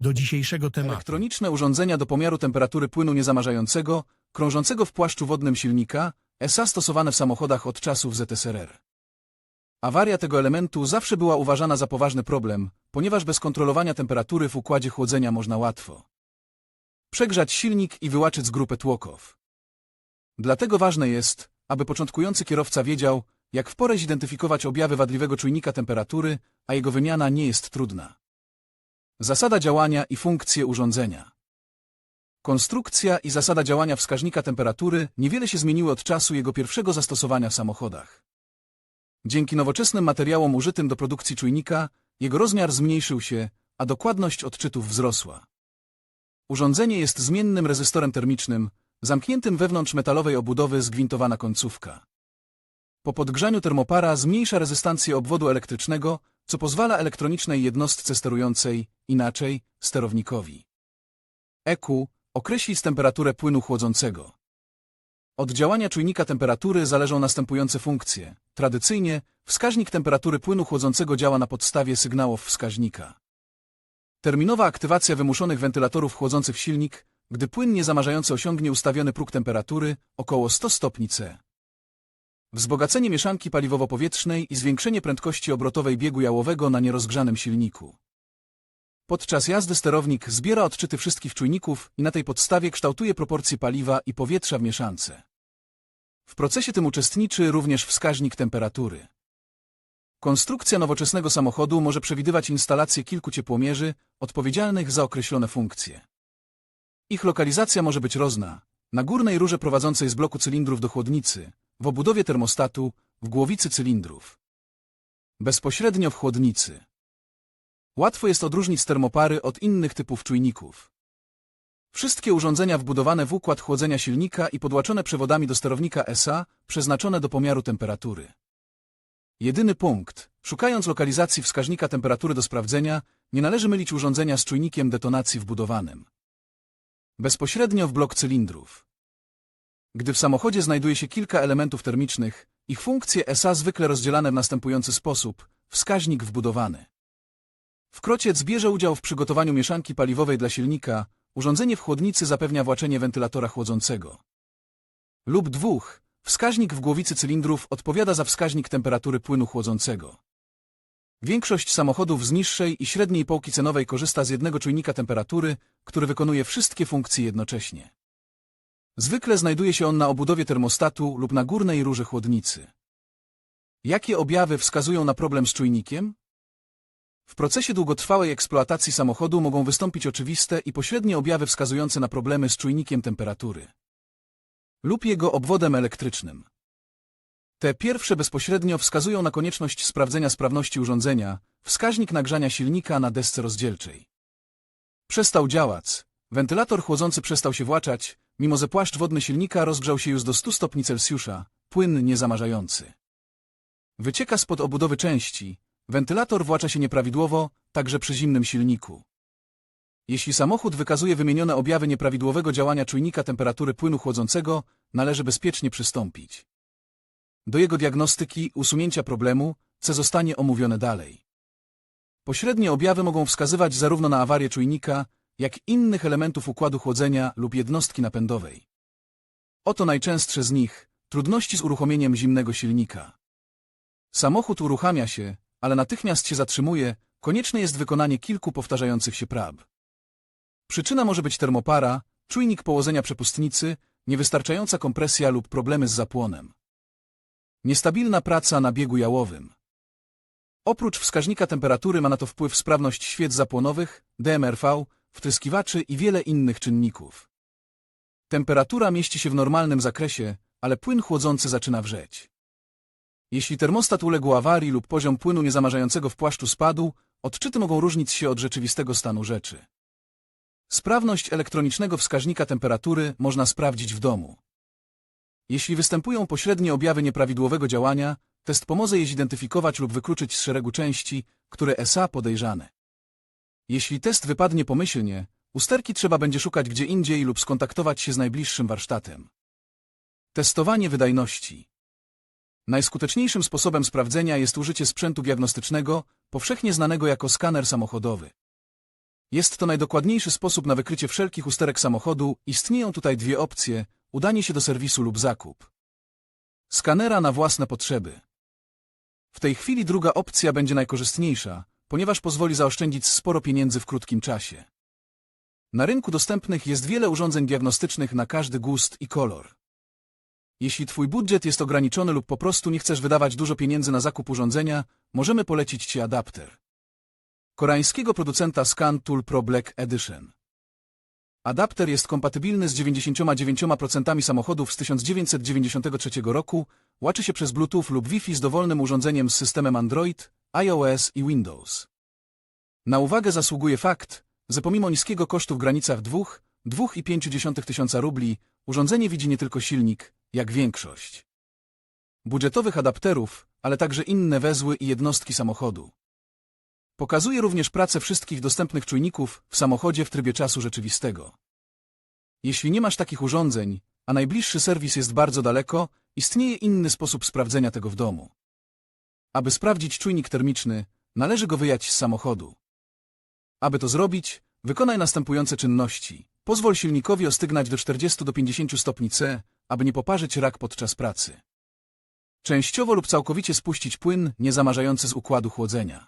do dzisiejszego tematu. Elektroniczne urządzenia do pomiaru temperatury płynu niezamarzającego, krążącego w płaszczu wodnym silnika, ESA stosowane w samochodach od czasów ZSRR. Awaria tego elementu zawsze była uważana za poważny problem, ponieważ bez kontrolowania temperatury w układzie chłodzenia można łatwo przegrzać silnik i wyłaczyć grupę tłoków. Dlatego ważne jest, aby początkujący kierowca wiedział, jak w porę zidentyfikować objawy wadliwego czujnika temperatury, a jego wymiana nie jest trudna. Zasada działania i funkcje urządzenia. Konstrukcja i zasada działania wskaźnika temperatury niewiele się zmieniły od czasu jego pierwszego zastosowania w samochodach. Dzięki nowoczesnym materiałom użytym do produkcji czujnika, jego rozmiar zmniejszył się, a dokładność odczytów wzrosła. Urządzenie jest zmiennym rezystorem termicznym, zamkniętym wewnątrz metalowej obudowy zgwintowana końcówka. Po podgrzaniu termopara zmniejsza rezystancję obwodu elektrycznego, co pozwala elektronicznej jednostce sterującej, inaczej, sterownikowi. EQ określić temperaturę płynu chłodzącego. Od działania czujnika temperatury zależą następujące funkcje. Tradycyjnie wskaźnik temperatury płynu chłodzącego działa na podstawie sygnałów wskaźnika. Terminowa aktywacja wymuszonych wentylatorów chłodzących silnik, gdy płyn niezamarzający osiągnie ustawiony próg temperatury około 100 stopni C. Wzbogacenie mieszanki paliwowo-powietrznej i zwiększenie prędkości obrotowej biegu jałowego na nierozgrzanym silniku. Podczas jazdy sterownik zbiera odczyty wszystkich czujników i na tej podstawie kształtuje proporcje paliwa i powietrza w mieszance. W procesie tym uczestniczy również wskaźnik temperatury. Konstrukcja nowoczesnego samochodu może przewidywać instalację kilku ciepłomierzy odpowiedzialnych za określone funkcje. Ich lokalizacja może być rozna, na górnej rurze prowadzącej z bloku cylindrów do chłodnicy, w obudowie termostatu, w głowicy cylindrów. Bezpośrednio w chłodnicy. Łatwo jest odróżnić termopary od innych typów czujników. Wszystkie urządzenia wbudowane w układ chłodzenia silnika i podłaczone przewodami do sterownika SA, przeznaczone do pomiaru temperatury. Jedyny punkt, szukając lokalizacji wskaźnika temperatury do sprawdzenia, nie należy mylić urządzenia z czujnikiem detonacji wbudowanym. Bezpośrednio w blok cylindrów. Gdy w samochodzie znajduje się kilka elementów termicznych, ich funkcje SA zwykle rozdzielane w następujący sposób. Wskaźnik wbudowany. Wkrociec bierze udział w przygotowaniu mieszanki paliwowej dla silnika, urządzenie w chłodnicy zapewnia właczenie wentylatora chłodzącego. Lub dwóch, wskaźnik w głowicy cylindrów odpowiada za wskaźnik temperatury płynu chłodzącego. Większość samochodów z niższej i średniej półki cenowej korzysta z jednego czujnika temperatury, który wykonuje wszystkie funkcje jednocześnie. Zwykle znajduje się on na obudowie termostatu lub na górnej rurze chłodnicy. Jakie objawy wskazują na problem z czujnikiem? W procesie długotrwałej eksploatacji samochodu mogą wystąpić oczywiste i pośrednie objawy wskazujące na problemy z czujnikiem temperatury lub jego obwodem elektrycznym. Te pierwsze bezpośrednio wskazują na konieczność sprawdzenia sprawności urządzenia, wskaźnik nagrzania silnika na desce rozdzielczej. Przestał działać, wentylator chłodzący przestał się właczać, mimo że płaszcz wodny silnika rozgrzał się już do 100 stopni Celsjusza, płyn niezamarzający. Wycieka spod obudowy części, wentylator włacza się nieprawidłowo, także przy zimnym silniku. Jeśli samochód wykazuje wymienione objawy nieprawidłowego działania czujnika temperatury płynu chłodzącego, należy bezpiecznie przystąpić. Do jego diagnostyki, usunięcia problemu, co zostanie omówione dalej. Pośrednie objawy mogą wskazywać zarówno na awarię czujnika, jak innych elementów układu chłodzenia lub jednostki napędowej. Oto najczęstsze z nich, trudności z uruchomieniem zimnego silnika. Samochód uruchamia się, ale natychmiast się zatrzymuje, konieczne jest wykonanie kilku powtarzających się prab. Przyczyna może być termopara, czujnik położenia przepustnicy, niewystarczająca kompresja lub problemy z zapłonem. Niestabilna praca na biegu jałowym. Oprócz wskaźnika temperatury ma na to wpływ sprawność świec zapłonowych, DMRV, wtryskiwaczy i wiele innych czynników. Temperatura mieści się w normalnym zakresie, ale płyn chłodzący zaczyna wrzeć. Jeśli termostat uległ awarii lub poziom płynu niezamarzającego w płaszczu spadł, odczyty mogą różnić się od rzeczywistego stanu rzeczy. Sprawność elektronicznego wskaźnika temperatury można sprawdzić w domu. Jeśli występują pośrednie objawy nieprawidłowego działania, test pomoże je zidentyfikować lub wykluczyć z szeregu części, które SA podejrzane. Jeśli test wypadnie pomyślnie, usterki trzeba będzie szukać gdzie indziej lub skontaktować się z najbliższym warsztatem. Testowanie wydajności. Najskuteczniejszym sposobem sprawdzenia jest użycie sprzętu diagnostycznego, powszechnie znanego jako skaner samochodowy. Jest to najdokładniejszy sposób na wykrycie wszelkich usterek samochodu. Istnieją tutaj dwie opcje: udanie się do serwisu lub zakup. Skanera na własne potrzeby. W tej chwili druga opcja będzie najkorzystniejsza, ponieważ pozwoli zaoszczędzić sporo pieniędzy w krótkim czasie. Na rynku dostępnych jest wiele urządzeń diagnostycznych na każdy gust i kolor. Jeśli Twój budżet jest ograniczony lub po prostu nie chcesz wydawać dużo pieniędzy na zakup urządzenia, możemy polecić Ci adapter. Koreańskiego producenta Scan Tool Pro Black Edition. Adapter jest kompatybilny z 99% samochodów z 1993 roku, łaczy się przez Bluetooth lub Wi-Fi z dowolnym urządzeniem z systemem Android, iOS i Windows. Na uwagę zasługuje fakt, że pomimo niskiego kosztu w granicach 2, 2,5 tysiąca rubli, urządzenie widzi nie tylko silnik, jak większość budżetowych adapterów, ale także inne wezły i jednostki samochodu. Pokazuje również pracę wszystkich dostępnych czujników w samochodzie w trybie czasu rzeczywistego. Jeśli nie masz takich urządzeń, a najbliższy serwis jest bardzo daleko, istnieje inny sposób sprawdzenia tego w domu. Aby sprawdzić czujnik termiczny, należy go wyjać z samochodu. Aby to zrobić, wykonaj następujące czynności. Pozwól silnikowi ostygnać do 40 do 50 stopni C, aby nie poparzyć rak podczas pracy. Częściowo lub całkowicie spuścić płyn niezamarzający z układu chłodzenia.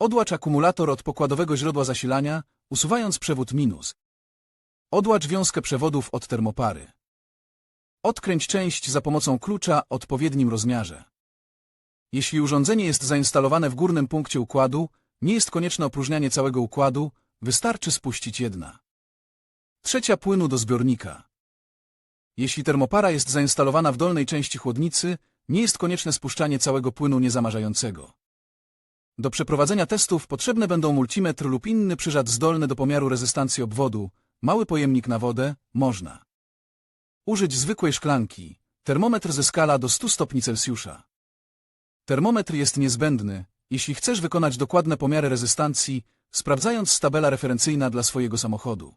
Odłacz akumulator od pokładowego źródła zasilania, usuwając przewód minus. Odłacz wiązkę przewodów od termopary. Odkręć część za pomocą klucza o odpowiednim rozmiarze. Jeśli urządzenie jest zainstalowane w górnym punkcie układu, nie jest konieczne opróżnianie całego układu, wystarczy spuścić jedna. Trzecia płynu do zbiornika. Jeśli termopara jest zainstalowana w dolnej części chłodnicy, nie jest konieczne spuszczanie całego płynu niezamarzającego. Do przeprowadzenia testów potrzebne będą multimetr lub inny przyrząd zdolny do pomiaru rezystancji obwodu, mały pojemnik na wodę, można. Użyć zwykłej szklanki, termometr ze skala do 100 stopni Celsjusza. Termometr jest niezbędny, jeśli chcesz wykonać dokładne pomiary rezystancji, sprawdzając tabela referencyjna dla swojego samochodu.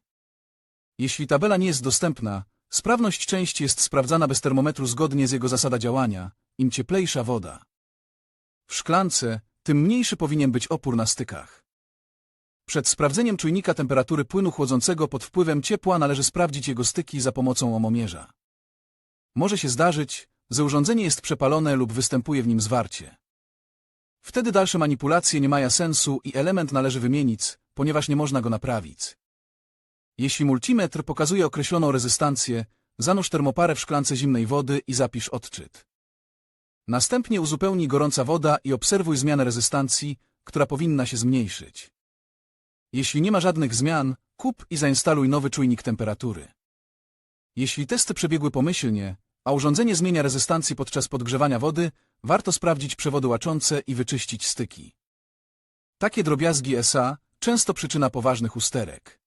Jeśli tabela nie jest dostępna, sprawność części jest sprawdzana bez termometru zgodnie z jego zasada działania, im cieplejsza woda. W szklance, tym mniejszy powinien być opór na stykach. Przed sprawdzeniem czujnika temperatury płynu chłodzącego pod wpływem ciepła należy sprawdzić jego styki za pomocą omomierza. Może się zdarzyć, że urządzenie jest przepalone lub występuje w nim zwarcie. Wtedy dalsze manipulacje nie mają sensu i element należy wymienić, ponieważ nie można go naprawić. Jeśli multimetr pokazuje określoną rezystancję, zanurz termoparę w szklance zimnej wody i zapisz odczyt. Następnie uzupełnij gorąca woda i obserwuj zmianę rezystancji, która powinna się zmniejszyć. Jeśli nie ma żadnych zmian, kup i zainstaluj nowy czujnik temperatury. Jeśli testy przebiegły pomyślnie, a urządzenie zmienia rezystancję podczas podgrzewania wody, warto sprawdzić przewody łaczące i wyczyścić styki. Takie drobiazgi SA często przyczyna poważnych usterek.